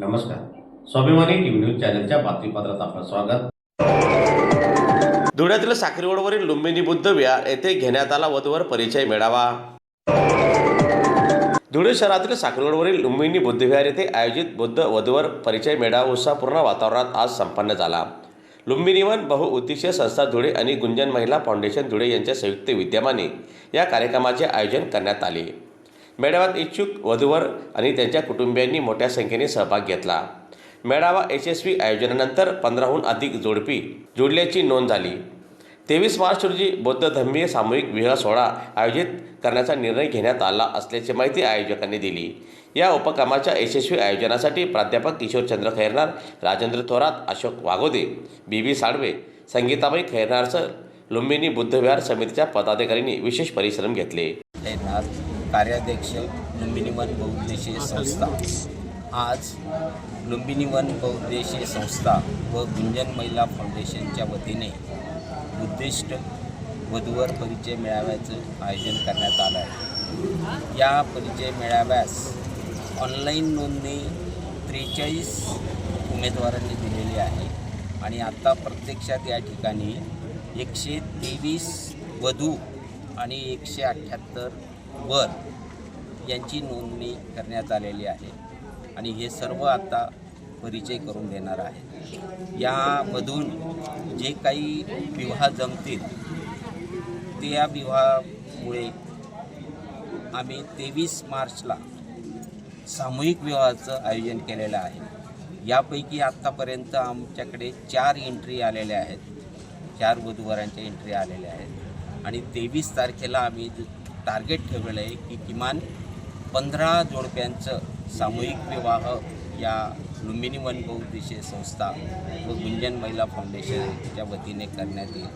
नमस्कार. स्वाभिमानी TV news चॅनलच्या बातमीपत्रात आपलं स्वागत. धुळ्यातील साखरीगोडवरील लुंबिनी बुद्ध विहार येथे घेण्यात आला वधूवर परिचय मेळावा. धुळे शहरातील साखरगोडवरील लुंबिनी बुद्ध विहार येथे आयोजित बुद्ध वधूवर परिचय मेळावा उत्साहपूर्ण वातावरणात आज संपन्न झाला. लुंबिनी वन बहुउद्देशीय संस्था धुळे आणि गुंजन महिला फाउंडेशन धुळे यांच्या संयुक्त विद्यमाने या कार्यक्रमाचे आयोजन करण्यात आले. मेळाव्यात इच्छुक वधूवर आणि त्यांच्या कुटुंबियांनी मोठ्या संख्येने सहभाग घेतला. मेळावा यशस्वी आयोजनानंतर पंधराहून अधिक जोडपी जोडल्याची नोंद झाली. तेवीस मार्च रोजी बौद्ध धर्मीय सामूहिक विवाह सोहळा आयोजित करण्याचा निर्णय घेण्यात आला असल्याची माहिती आयोजकांनी दिली. या उपक्रमाच्या यशस्वी आयोजनासाठी प्राध्यापक किशोरचंद्र खैरनार राजेंद्र थोरात अशोक वाघोदे बी बी साळवे संगीताबाई खैरनारसह लुंबिनी बुद्धविहार समितीच्या पदाधिकाऱ्यांनी विशेष परिश्रम घेतले. कार्याध्यक्ष लुंबिनी वन बहुउद्देशीय संस्था. आज लुंबिनी वन बहुउद्देशीय संस्था व गुंजन महिला फाउंडेशनच्या वतीने उद्दिष्ट वधूवर परिचय मेळाव्याचं आयोजन करण्यात आलं आहे. या परिचय मेळाव्यास ऑनलाईन नोंदणी त्रेचाळीस उमेदवारांनी दिलेली आहे आणि आत्ता प्रत्यक्षात या ठिकाणी एकशे तेवीस वधू आणि एकशे अठ्ठ्याहत्तर वर यांची नोंदणी करण्यात आलेली आहे. आणि हे सर्व आता परिचय करून देणार आहे. यामधून जे काही विवाह जमतील ते या विवाहामुळे आम्ही तेवीस मार्चला सामूहिक विवाहाचं आयोजन केलेलं आहे. यापैकी आत्तापर्यंत आमच्याकडे चार एंट्री आलेल्या आहेत. चार वधूवरांच्या एंट्री आलेल्या आहेत. आणि तेवीस तारखेला आम्ही टार्गेट ठेवलेलं आहे की किमान पंधरा जोडप्यांचं सामूहिक विवाह या लुंबिनी वन बहुउद्देशीय संस्था व गुंजन महिला फाउंडेशनच्या वतीने करण्यात येईल.